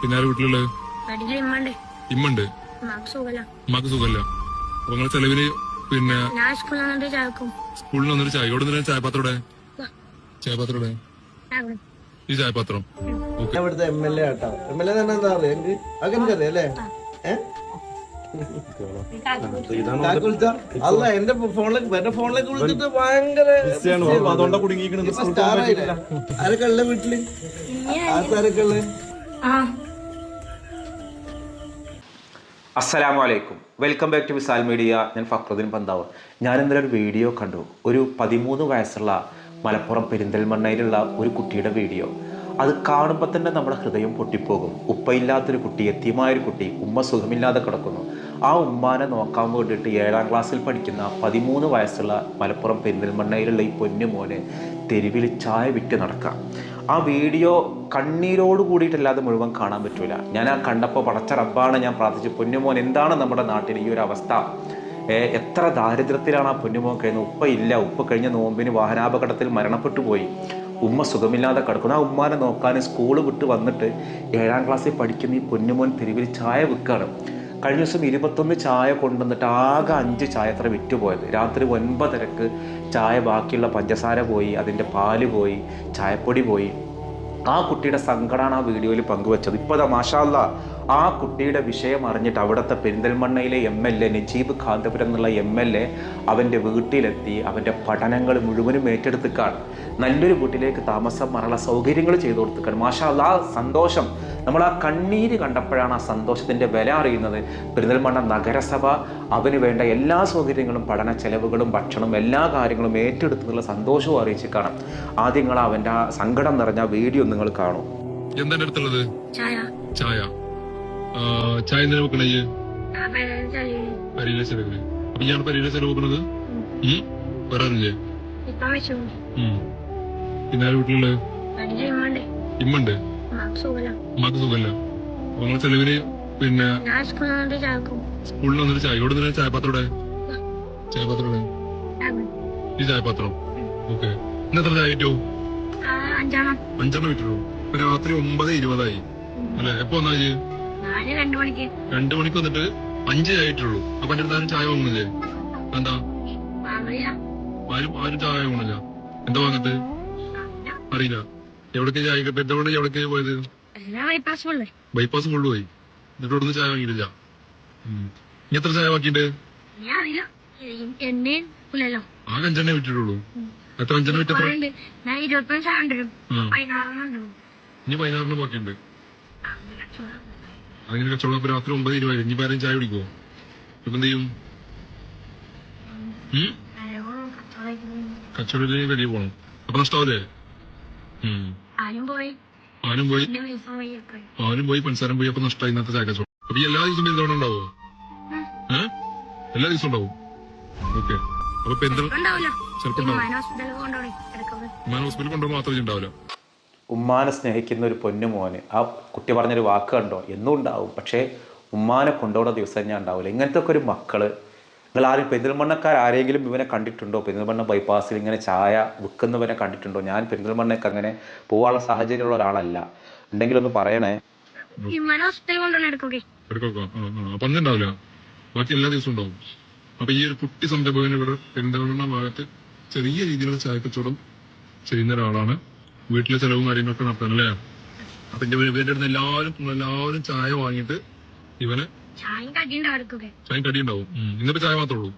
പിന്നെ ആരും വീട്ടിലുള്ളത് വീട്ടിൽ ഇമ്മണ്ട്. ഇമ്മുണ്ട്? ഉമ്മാക്ക് സുഖല്ല. അപ്പൊ നിങ്ങളെ ചെലവിന് പിന്നെ ഞാൻ സ്കൂളിൽ വന്നിട്ട് ചായ. ഇവിടെ നിന്ന് ചായപാത്രോടെ ചായപാത്രോടെ ഈ ചായപാത്രം. ഇവിടുത്തെ എം എൽ എ ആട്ടോ. എം എൽ എ തന്നെ എന്താ പറയാ? അങ്ങനെ അറിയാം അല്ലേ? ഏഹ് അല്ല എന്റെ ഫോണിലേക്ക് എന്റെ ഫോണിലേക്ക് വിളിച്ചിട്ട് ഭയങ്കര ആരൊക്കെ ഉള്ള വീട്ടിൽ? ആർക്കാരൊക്കെ ഉള്ളത് ആ. അസ്സലാമു അലൈക്കും. Welcome back to Visal media. ഞാൻ ഫക്രുദ്ദീൻ പന്താവ് ഞാൻ ഇന്നലെ ഒരു വീഡിയോ കണ്ടു. ഒരു പതിമൂന്ന് വയസ്സുള്ള മലപ്പുറം പെരിന്തൽമണ്ണയിലുള്ള ഒരു കുട്ടിയുടെ വീഡിയോ. അത് കാണുമ്പോൾ തന്നെ നമ്മുടെ ഹൃദയം പൊട്ടിപ്പോകും. ഉപ്പയില്ലാത്തൊരു കുട്ടി എത്തിയമായൊരു കുട്ടി ഉമ്മ സുഖമില്ലാതെ കിടക്കുന്നു. ആ ഉമ്മാനെ നോക്കാൻ വേണ്ടിയിട്ട് ഏഴാം ക്ലാസ്സിൽ പഠിക്കുന്ന പതിമൂന്ന് വയസ്സുള്ള മലപ്പുറം പെരിന്തൽമണ്ണയിലുള്ള ഈ പൊന്നു മോനെ തെരുവിൽ ചായ വിറ്റ് നടക്കാം. ആ വീഡിയോ കണ്ണീരോട് കൂടിയിട്ടല്ലാതെ മുഴുവൻ കാണാൻ പറ്റൂല. ഞാൻ ആ കണ്ടപ്പോൾ പടച്ച റബ്ബാണ് ഞാൻ പ്രാർത്ഥിച്ചു. പൊന്നുമോൻ എന്താണ് നമ്മുടെ നാട്ടിൽ ഈ ഒരു അവസ്ഥ? എത്ര ദാരിദ്ര്യത്തിലാണ് ആ പൊന്നുമോൻ കഴിയുന്നത്? ഉപ്പ ഇല്ല ഉപ്പ കഴിഞ്ഞ നോമ്പിന് വാഹനാപകടത്തിൽ മരണപ്പെട്ടു പോയി ഉമ്മ സുഖമില്ലാതെ കിടക്കുന്നു. ആ ഉമ്മാനെ നോക്കാൻ സ്കൂൾ വിട്ട് വന്നിട്ട് ഏഴാം ക്ലാസ്സിൽ പഠിക്കുന്ന ഈ പൊന്നുമോൻ തെരുവിൽ ചായ വിൽക്കുകയാണ്. കഴിഞ്ഞ ദിവസം ഇരുപത്തൊന്ന് ചായ കൊണ്ടുവന്നിട്ട് ആകെ അഞ്ച് ചായ അത്ര വിറ്റുപോയത്. രാത്രി ഒൻപതരക്ക് ചായ ബാക്കിയുള്ള പഞ്ചസാര പോയി അതിന്റെ പാൽ പോയി ചായപ്പൊടി പോയി. ആ കുട്ടിയുടെ സങ്കടമാണ് ആ വീഡിയോയിൽ പങ്കുവച്ചത്. ഇപ്പോൾ അതാ മാഷാല്ല ആ കുട്ടിയുടെ വിഷയം അറിഞ്ഞിട്ട് അവിടുത്തെ പെരിന്തൽമണ്ണയിലെ M L A Najeeb Kanthapuram എന്നുള്ള എം എൽ എ അവന്റെ വീട്ടിലെത്തി അവന്റെ പഠനങ്ങൾ മുഴുവനും ഏറ്റെടുത്തിക്കാണ്. നല്ലൊരു വീട്ടിലേക്ക് താമസം മറള സൗകര്യങ്ങൾ ചെയ്തു കൊടുത്തിക്കാണ്. മാഷാല്ല ആ സന്തോഷം. നമ്മൾ ആ കണ്ണീര് കണ്ടപ്പോഴാണ് ആ സന്തോഷത്തിന്റെ വില അറിയുന്നത്. പെരിന്തൽമണ്ണ നഗരസഭ അവന് വേണ്ട എല്ലാ സൗകര്യങ്ങളും പഠന ചെലവുകളും ഭക്ഷണവും എല്ലാ കാര്യങ്ങളും ഏറ്റെടുത്തുള്ള സന്തോഷവും അറിയിച്ച് കാണാം ആദ്യം നിങ്ങൾ അവന്റെ ആ സങ്കടം നിറഞ്ഞ വീഡിയോ നിങ്ങൾ കാണും. എന്താണ് അടുത്തുള്ളത്? ചായ. ചായ എന്തിനാ വെക്കണേ പരിയിലെ ചെലവിന് അപ്പൊ ഞാൻ ചെലവ് വെക്കണത്? വരാറില്ലേ പിന്നെ ആര് വീട്ടിലുള്ളത് വീട്ടിൽ ഇമ്മണ്ട് ഉമ്മാക്ക് സുഖല്ല. അപ്പൊ നിങ്ങളെ ചെലവിന് പിന്നെ സ്കൂളിൽ വന്നിട്ട് ചായ ഇവിടെ നിന്ന് ചായപാത്രോടെ ഇവിടെ ചായപാത്രം ഇവിടെ ഈ ചായപാത്രം. ഓക്കെ. ഇന്ന് എത്ര ചായ കിട്ടുമോ അഞ്ചാണം അഞ്ചെണ്ണം ഇപ്പൊ രാത്രി ഒമ്പത് ഇരുപതായി. അല്ലെ? എപ്പോ വന്നാ രണ്ടു മണിക്ക്. വന്നിട്ട് അഞ്ച് ആയിട്ടുള്ളൂ. അപ്പൊ എന്റെ അടുത്ത് ചായ വാങ്ങുന്നില്ലേ? എന്താ? ആരും ആരും ചായ വാങ്ങണില്ല എന്താ വാങ്ങത്ത് അറിയില്ല. എവിടേക്ക് ചായ പെരുന്തോണ്ട് എവിടേക്ക് പോയത്? ബൈപ്പാസ് ഉള്ളേ. പോയി എന്നിട്ട് ഇവിടുന്ന് ചായ വാങ്ങിയിട്ടില്ല. നീ ഇനി എത്ര ചായ വാക്കിണ്ട് ആകെ അഞ്ചെണ്ണേ വിട്ടിട്ടുള്ളൂ എത്ര അഞ്ചെണ്ണ വിറ്റ് ഇനി. പതിനാറെണ്ണം ഇനി പതിനാറിന് ബാക്കിയുണ്ട്. അങ്ങനെ കച്ചവടം അപ്പൊ രാത്രി ഒമ്പത് ഇരുപത് ഇനി പേരും ചായ കുടിക്കുവോ? ഇപ്പൊ എന്ത് ചെയ്യും? കച്ചവടം വെളിയിൽ പോണം. അപ്പൊ നഷ്ടാവല്ലേ. ആരും ആനും പോയി? ആനും പോയി പഞ്ചസാരം പോയി അപ്പൊ നഷ്ടമായി ഇന്നത്തെ ചായ കച്ചവടം. അപ്പൊ ഈ എല്ലാ ദിവസവും പെരുന്തോണം ഉണ്ടാവോ? ഏഹ്? എല്ലാ ദിവസവും ഉണ്ടാവും? ഓക്കെ. അപ്പൊ എന്താ ചെറുപ്പം ചിലപ്പോ ഹോസ്പിറ്റലിൽ കൊണ്ടുപോകാൻ മാത്രമേ ഉണ്ടാവില്ല. ഉമ്മാനെ സ്നേഹിക്കുന്ന ഒരു പൊന്നു മോന് ആ കുട്ടി പറഞ്ഞൊരു വാക്ക് കണ്ടോ? എന്നും ഉണ്ടാവും. പക്ഷേ ഉമ്മാനെ കൊണ്ടുപോകുന്ന ദിവസം ഞാൻ ഉണ്ടാവില്ല. ഇങ്ങനത്തെ ഒക്കെ ഒരു മക്കൾ നിങ്ങൾ ആരും പെരിന്തൽമണ്ണക്കാർ ആരെങ്കിലും ഇവനെ കണ്ടിട്ടുണ്ടോ? പെരിന്തൽമണ്ണ ബൈപ്പാസിൽ ഇങ്ങനെ ചായ വിൽക്കുന്നവനെ കണ്ടിട്ടുണ്ടോ? ഞാൻ പെരിന്തൽമണ്ണയ്ക്ക് അങ്ങനെ പോകാനുള്ള സാഹചര്യമുള്ള ഒരാളല്ല. പറയണേ. ആ ആ ഉണ്ടാവില്ല. ബാക്കി എല്ലാ ദിവസവും ഉണ്ടാവും. അപ്പൊ ഈ ഒരു കുട്ടി ഇവിടെ പെരിന്തൽമണ്ണ ഭാഗത്ത് ചെറിയ രീതിയിലുള്ള ചായ കച്ചവടം ചെയ്യുന്ന ഒരാളാണ് വീട്ടിലെ ചെലവും കാര്യങ്ങളൊക്കെ നടത്തണം അല്ലേ അപ്പൊ എന്റെ ഇവന്റെ അടുത്ത് എല്ലാവരും എല്ലാവരും ചായ വാങ്ങിയിട്ട് ഇവന് ചായ കടി ഉണ്ടാവും. ഇന്നിപ്പോ ചായ മാത്രമേ ഉള്ളൂ.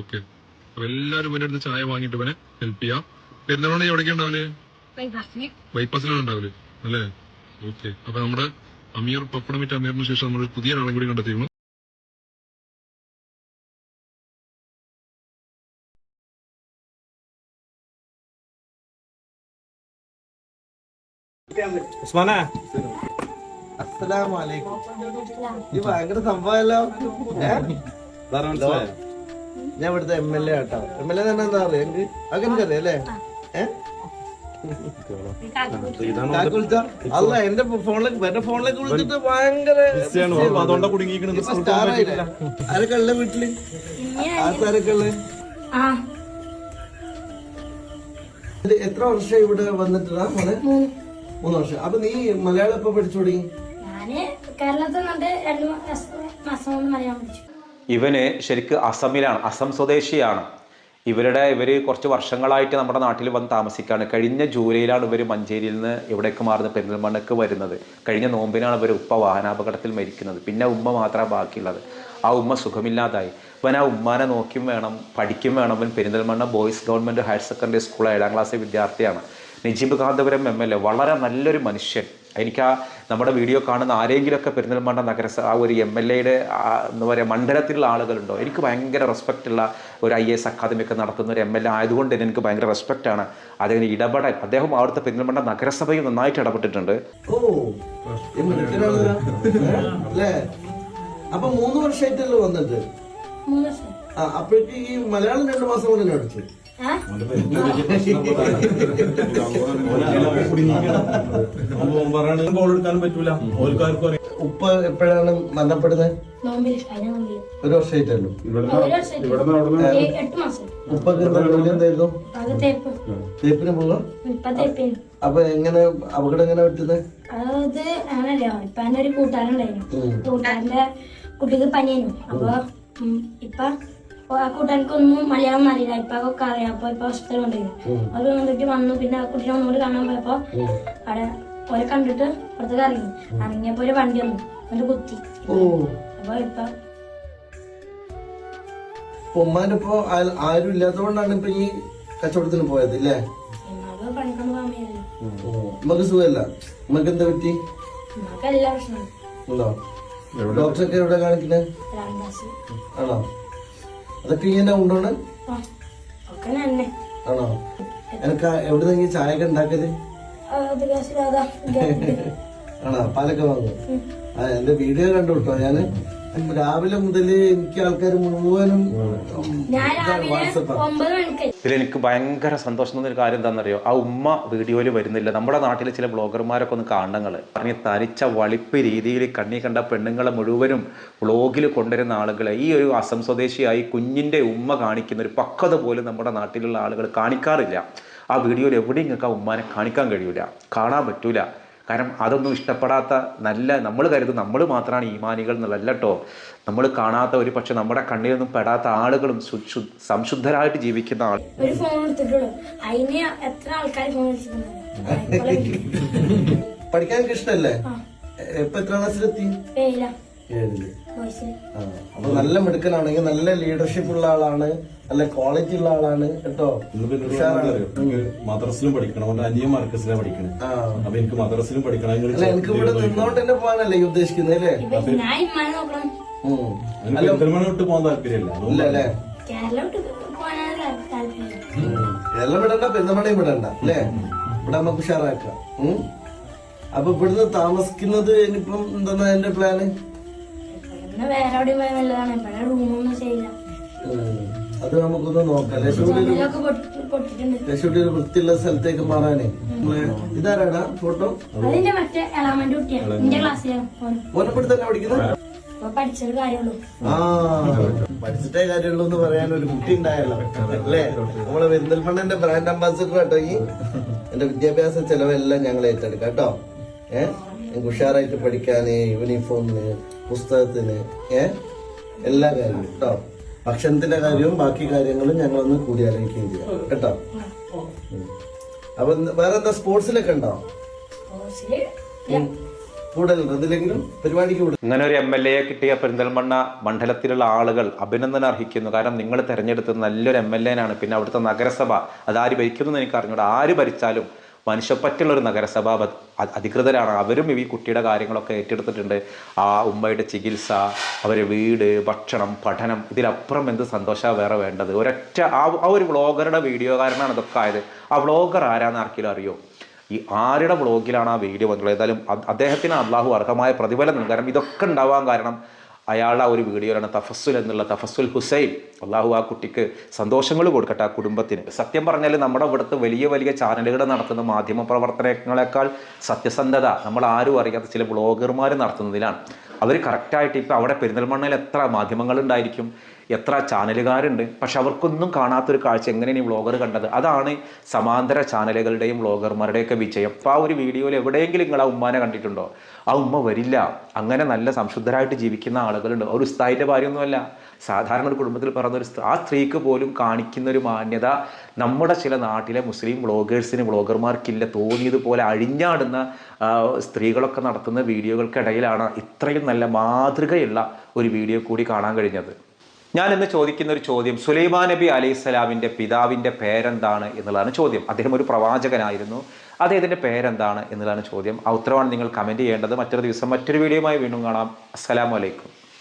ഓക്കെ. അപ്പൊ എല്ലാരും ഇവന്റെ അടുത്ത് ചായ വാങ്ങിയിട്ട് ഇവനെ ഹെൽപ്പ് ചെയ്യാം. പെരുന്നാളാണെങ്കിൽ എവിടേക്കാ ഉണ്ടാവില്ലേ ബൈപ്പാസിലാണ് ഉണ്ടാവില്ലേ അല്ലേ? ഓക്കെ. അപ്പൊ നമ്മുടെ അമീർ പപ്പടമിറ്റ് അമീറിന് ശേഷം നമ്മൾ പുതിയ ഒരാളെ കൂടി കണ്ടെത്തിയിരുന്നു. ഉസ്മാനെ. അസ്സലാമലൈക്കും ഈ ഭയങ്കര സംഭവമല്ലോ? ഞാൻ ഇവിടുത്തെ എം എൽ എ ആട്ടോ. എം എൽ എ തന്നെ എന്താ പറയാ? എനിക്ക് അതൊക്കെ അറിയാം അല്ലേ? അല്ല എന്റെ ഫോണിലേക്ക് എന്റെ ഫോണിലേക്ക് വിളിച്ചിട്ട് ഭയങ്കര ആരൊക്കെ ഉള്ള വീട്ടിൽ? ആർക്കാരൊക്കെ ഉള്ള? ആ. എത്ര വർഷം ഇവിടെ വന്നിട്ടാ മോനെ? മൂന്ന് വർഷം. അപ്പൊ നീ മലയാളം ഇപ്പൊ പഠിച്ചു തുടങ്ങി? ഞാൻ കേരളത്തിൽ നിന്നിട്ട് രണ്ട് മാസം മാസം കൊണ്ട് മലയാളം പഠിച്ചു. ഇവന് ശരിക്ക് അസമിലാണ് അസം സ്വദേശിയാണ്. ഇവരുടെ ഇവർ കുറച്ച് വർഷങ്ങളായിട്ട് നമ്മുടെ നാട്ടിൽ വന്ന് താമസിക്കുകയാണ് കഴിഞ്ഞ ജൂലൈയിലാണ് ഇവർ മഞ്ചേരിയിൽ നിന്ന് ഇവിടേക്ക് മാറുന്ന പെരിന്തൽമണ്ണക്ക് വരുന്നത്. കഴിഞ്ഞ നോമ്പിനാണ് ഇവർ ഉപ്പ വാഹനാപകടത്തിൽ മരിക്കുന്നത്. പിന്നെ ഉമ്മ മാത്രമാണ് ബാക്കിയുള്ളത്. ആ ഉമ്മ സുഖമില്ലാതായി. ഇവൻ ആ ഉമ്മാനെ നോക്കിയും വേണം പഠിക്കും വേണം. ഇവൻ Perinthalmanna boys government higher secondary school ഏഴാം ക്ലാസ് വിദ്യാർത്ഥിയാണ്. Najeeb Kanthapuram M L A വളരെ നല്ലൊരു മനുഷ്യൻ. എനിക്ക് ആ നമ്മുടെ വീഡിയോ കാണുന്ന ആരെങ്കിലുമൊക്കെ പെരിന്തൽമണ്ണ നഗരസഭ ആ ഒരു എം എൽ എയുടെ എന്താ പറയുക മണ്ഡലത്തിലുള്ള ആളുകളുണ്ടോ? എനിക്ക് ഭയങ്കര റെസ്പെക്റ്റ് ഉള്ള ഒരു ഐ എസ് അക്കാദമി ഒക്കെ നടത്തുന്ന ഒരു എം എൽ എ ആയതുകൊണ്ട് തന്നെ എനിക്ക് ഭയങ്കര റെസ്പെക്റ്റ് ആണ്. അദ്ദേഹം ഇടപെടൽ അദ്ദേഹം അവിടുത്തെ പെരിന്തൽമണ്ണ നഗരസഭയിൽ നന്നായിട്ട് ഇടപെട്ടിട്ടുണ്ട്. ഓ അപ്പൊ മൂന്ന് വർഷമായിട്ടല്ലേ വന്നിട്ട്? അപ്പോഴേക്ക് ഈ മലയാളം രണ്ടു മാസം കൊണ്ട് തന്നെ അടിച്ചു. എടുക്കാനും പറ്റൂല ഓൽക്കാർക്കും അറിയാം ഉപ്പ എപ്പോഴാണ് മരണപ്പെടുന്നത് ഒരു വർഷമായിട്ടല്ലോ ഉപ്പൊക്കെ എന്തായിരുന്നു? തേപ്പിന് പോകാം അപ്പൊ എങ്ങനെ അപകടം എങ്ങനെ പറ്റുന്നത്? അത് അങ്ങനല്ലോ ഇപ്പൊ ഒരു കൂട്ടുകാരന്റെ കുട്ടിക്ക് പനിയായിരുന്നു. അപ്പൊ ഇപ്പൊ ആ കൂട്ടുകാർക്കൊന്നും മലയാളം അറിയില്ല. ഇപ്പൊ ഒക്കെ അറിയാം അപ്പൊ ഇപ്പൊ ഹോസ്പിറ്റലിൽ കൊണ്ടുപോയി അത് വന്നിട്ട് വന്നു. പിന്നെ ആ കുട്ടീനെ ഒന്നുകൂടി കാണാൻ പോയപ്പോ അവിടെ ഓരെ കണ്ടിട്ട് പുറത്തേക്ക് ഇറങ്ങി. ഇറങ്ങിയപ്പോ ഒരു വണ്ടി വന്നു. എന്നിട്ട് കുത്തി. ഓ. അപ്പൊ ഇപ്പൊ ആ- ആരും ഇല്ലാത്തതുകൊണ്ടാണ് ഇപ്പൊ ഈ കച്ചവടത്തിന് പോയത് ഇല്ലേ? ഉമ്മക്ക് സുഖമല്ല? ഉമ്മക്ക് എന്താ പറ്റി? ഉണ്ടോ? ഡോക്ടറൊക്കെ എവിടെ കാണിക്കുന്നത് ആണോ? അതൊക്കെ ഇങ്ങനെ ഉണ്ടോണ്? ആണോ? എനിക്ക് എവിടെ നിന്ന് ചായ ഒക്കെ ഉണ്ടാക്കിയത്? ആണോ? പാലൊക്കെ വാങ്ങും ആ എന്റെ വീഡിയോ കണ്ടു കേട്ടോ ഞാൻ? രാവിലെ മുതൽ എനിക്ക് ആൾക്കാർ മുഴുവനും ഞാൻ ഇതാണ് രാവിലെ വാട്സപ്പാ. മണിക്ക്. ഇതിൽ എനിക്ക് ഭയങ്കര സന്തോഷം തോന്നിയൊരു കാര്യം എന്താണെന്നറിയോ? ആ ഉമ്മ വീഡിയോയിൽ വരുന്നില്ല. നമ്മുടെ നാട്ടിലെ ചില ബ്ലോഗർമാരൊക്കെ ഒന്ന് കാണണങ്ങൾ പറഞ്ഞ് തനിച്ച വളിപ്പ് രീതിയിൽ കണ്ണി കണ്ട പെണ്ണുങ്ങളെ മുഴുവനും വ്ളോഗിൽ കൊണ്ടുവരുന്ന ആളുകളെ. ഈ ഒരു അസം സ്വദേശിയായി കുഞ്ഞിന്റെ ഉമ്മ കാണിക്കുന്ന ഒരു പക്വത പോലും നമ്മുടെ നാട്ടിലുള്ള ആളുകൾ കാണിക്കാറില്ല. ആ വീഡിയോയിൽ എവിടെയും നിങ്ങൾക്ക് ആ ഉമ്മാനെ കാണിക്കാൻ കഴിയൂല. കാണാൻ പറ്റൂല. കാരണം അതൊന്നും ഇഷ്ടപ്പെടാത്ത നല്ല നമ്മൾ കരുതും നമ്മൾ മാത്രമാണ് ഈമാനികൾ എന്നുള്ളതല്ല കേട്ടോ നമ്മൾ കാണാത്ത ഒരു പക്ഷെ നമ്മുടെ കണ്ണിൽ നിന്നും പെടാത്ത ആളുകളും സംശുദ്ധരായിട്ട് ജീവിക്കുന്ന ആൾ ഒരു ഫോൺ എടുത്തിട്ടുള്ളൂ. അതിന് എത്ര ആൾക്കാർ ഫോൺ പഠിക്കാൻ എപ്പോ എത്ര ക്ലാസ്സിലെത്തി ഏഴിൽ വോയിസിൽ ആ, അപ്പൊ നല്ല മിടുക്കനാണെങ്കിൽ നല്ല ലീഡർഷിപ്പ് ഉള്ള ആളാണ് നല്ല ക്വാളിറ്റി ഉള്ള ആളാണ് കേട്ടോ? മദ്രസിലും പഠിക്കണം അവന്റെ അനിയൻ മർക്കസിലാണ് പഠിക്കണേ. അപ്പൊ എനിക്ക് മദ്രസിലും പഠിക്കണം അല്ല എനിക്ക് ഇവിടെ നിന്നോട്ട് തന്നെ പോകാനല്ലേ ഉദ്ദേശിക്കുന്നത് അല്ലേ? വിട്ട് പോകാൻ താല്പര്യമില്ല അല്ലേ? കേരളം. എല്ലാം വിടണ്ട പെരുന്നമണയും വിടണ്ട അല്ലേ? ഇവിടെ നമുക്ക് ഉഷാറാക്കാം. അപ്പൊ ഇവിടുന്ന് താമസിക്കുന്നത് ഇനിയിപ്പം എന്താ എന്റെ പ്ലാന് ഇവിടുന്ന് വേറെ എവിടെയും പോയാൽ നല്ലതാണ്. ഇവിടെ റൂമൊന്നും അത് നമുക്കൊന്ന് നോക്കാം. ലക്ഷ്മി ജനലൊക്കെ പൊട്ടി- പൊട്ടിയിട്ടുണ്ട്. ലക്ഷ്മി ഒരു വൃത്തിയുള്ള സ്ഥലത്തേക്ക് മാറാനേ. ഇതാരാണ് ഇതാരാടാ? ഫോട്ടോ? അതിന്റെ മറ്റേ കുട്ടിയാണ് എന്റെ ക്ലാസ്സിലാണ് പഠിക്കുന്നത്? പഠിച്ചിട്ടേ കാര്യമുള്ളൂ എന്ന് പറയാൻ ഒരു കുട്ടി ഉണ്ടായല്ലോ. അല്ലേ? നമ്മളെ പെരിന്തൽമണ്ണന്റെ ബ്രാൻഡ് അംബാസിഡർ കേട്ടോ ഈ. എന്റെ വിദ്യാഭ്യാസ ചെലവെല്ലാം ഞങ്ങൾ ഏറ്റെടുക്കാം കേട്ടോ. ഏഹ് ഉഷാറായിട്ട് പഠിക്കാന് യൂണിഫോമിന് പുസ്തകത്തിന് ഏഹ് എല്ലാ കാര്യവും കേട്ടോ ഭക്ഷണത്തിന്റെ കാര്യവും ബാക്കി കാര്യങ്ങളും ഞങ്ങളൊന്ന് കൂടി ആലോചിക്കുകയും ചെയ്യാം കേട്ടോ. അപ്പൊ വേറെ എന്താ സ്പോർട്സിലൊക്കെ ഉണ്ടോ? അങ്ങനെ ഒരു എം എൽ എയെ കിട്ടിയ പെരിന്തൽമണ്ണ മണ്ഡലത്തിലുള്ള ആളുകൾ അഭിനന്ദനം അർഹിക്കുന്നു. കാരണം നിങ്ങൾ തിരഞ്ഞെടുത്തത് നല്ലൊരു എം എൽ എനാണ് പിന്നെ അവിടുത്തെ നഗരസഭ അതാര് ഭരിക്കുന്നു എനിക്ക് അറിഞ്ഞൂടാ ആര് ഭരിച്ചാലും മനുഷ്യപ്പറ്റുള്ള ഒരു നഗരസഭ അധികൃതരാണ്. അവരും ഈ കുട്ടിയുടെ കാര്യങ്ങളൊക്കെ ഏറ്റെടുത്തിട്ടുണ്ട്. ആ ഉമ്മയുടെ ചികിത്സ അവരെ വീട് ഭക്ഷണം പഠനം ഇതിലപ്പുറം എന്ത് സന്തോഷമാണ് വേറെ വേണ്ടത്? ഒരൊറ്റ ആ ആ ഒരു വ്ളോഗറുടെ വീഡിയോ കാരണമാണ് ഇതൊക്കെ ആയത്. ആ വ്ളോഗർ ആരാന്ന് ആർക്കെങ്കിലും അറിയോ? ഈ ആരുടെ വ്ളോഗിലാണ് ആ വീഡിയോ വന്നിട്ടുള്ളത്? ഏതായാലും അദ്ദേഹത്തിന് അള്ളാഹു അർഹമായ പ്രതിഫലം നൽകാനും ഇതൊക്കെ ഉണ്ടാവാൻ കാരണം അയാളുടെ ആ ഒരു വീഡിയോയിലാണ് തഫസ്സുൽ എന്നുള്ള തഫസ്സുൽ ഹുസൈൻ. അള്ളാഹു ആ കുട്ടിക്ക് സന്തോഷങ്ങൾ കൊടുക്കട്ടെ ആ കുടുംബത്തിന്. സത്യം പറഞ്ഞാൽ നമ്മുടെ ഇവിടുത്തെ വലിയ വലിയ ചാനലുകൾ നടത്തുന്ന മാധ്യമ പ്രവർത്തനങ്ങളെക്കാൾ സത്യസന്ധത നമ്മൾ ആരും അറിയാത്ത ചില ബ്ലോഗർമാർ നടത്തുന്നതിലാണ്. അവർ കറക്റ്റായിട്ട് ഇപ്പോൾ അവിടെ പെരിന്തൽമണ്ണയിൽ എത്ര മാധ്യമങ്ങൾ ഉണ്ടായിരിക്കും? എത്ര ചാനലുകാരുണ്ട്. പക്ഷെ അവർക്കൊന്നും കാണാത്തൊരു കാഴ്ച എങ്ങനെയാണ് ഈ വ്ളോഗർ കണ്ടത്. അതാണ് സമാന്തര ചാനലുകളുടെയും വ്ളോഗർമാരുടെയൊക്കെ വിജയം. അപ്പോൾ ആ ഒരു വീഡിയോയിൽ എവിടെയെങ്കിലും നിങ്ങൾ ആ ഉമ്മാനെ കണ്ടിട്ടുണ്ടോ? ആ ഉമ്മ വരില്ല. അങ്ങനെ നല്ല സംശുദ്ധരായിട്ട് ജീവിക്കുന്ന ആളുകളുണ്ട്. ഒരു ഉസ്താദിന്റെ ഭാര്യമൊന്നുമല്ല സാധാരണ ഒരു കുടുംബത്തിൽ പറയുന്ന ഒരു ആ സ്ത്രീക്ക് പോലും കാണിക്കുന്ന ഒരു മാന്യത നമ്മുടെ ചില നാട്ടിലെ മുസ്ലിം വ്ളോഗേഴ്സിന് വ്ളോഗർമാർക്കില്ല. തോന്നിയതുപോലെ അഴിഞ്ഞാടുന്ന സ്ത്രീകളൊക്കെ നടത്തുന്ന വീഡിയോകൾക്കിടയിലാണ് ഇത്രയും നല്ല മാതൃകയുള്ള ഒരു വീഡിയോ കൂടി കാണാൻ കഴിഞ്ഞത്. ഞാൻ ഇന്ന് ചോദിക്കുന്ന ഒരു ചോദ്യം സുലൈമാൻ നബി അലൈഹി സ്വലാമിന്റെ പിതാവിന്റെ പേരെന്താണ് എന്നുള്ളതാണ് ചോദ്യം. അദ്ദേഹം ഒരു പ്രവാചകനായിരുന്നു. അദ്ദേഹത്തിന്റെ പേരെന്താണ് എന്നുള്ളതാണ് ചോദ്യം. ആ നിങ്ങൾ കമന്റ് ചെയ്യേണ്ടത്. മറ്റൊരു ദിവസം മറ്റൊരു വീഡിയോയുമായി വീണ്ടും കാണാം. അസ്സലാമു അലൈക്കും.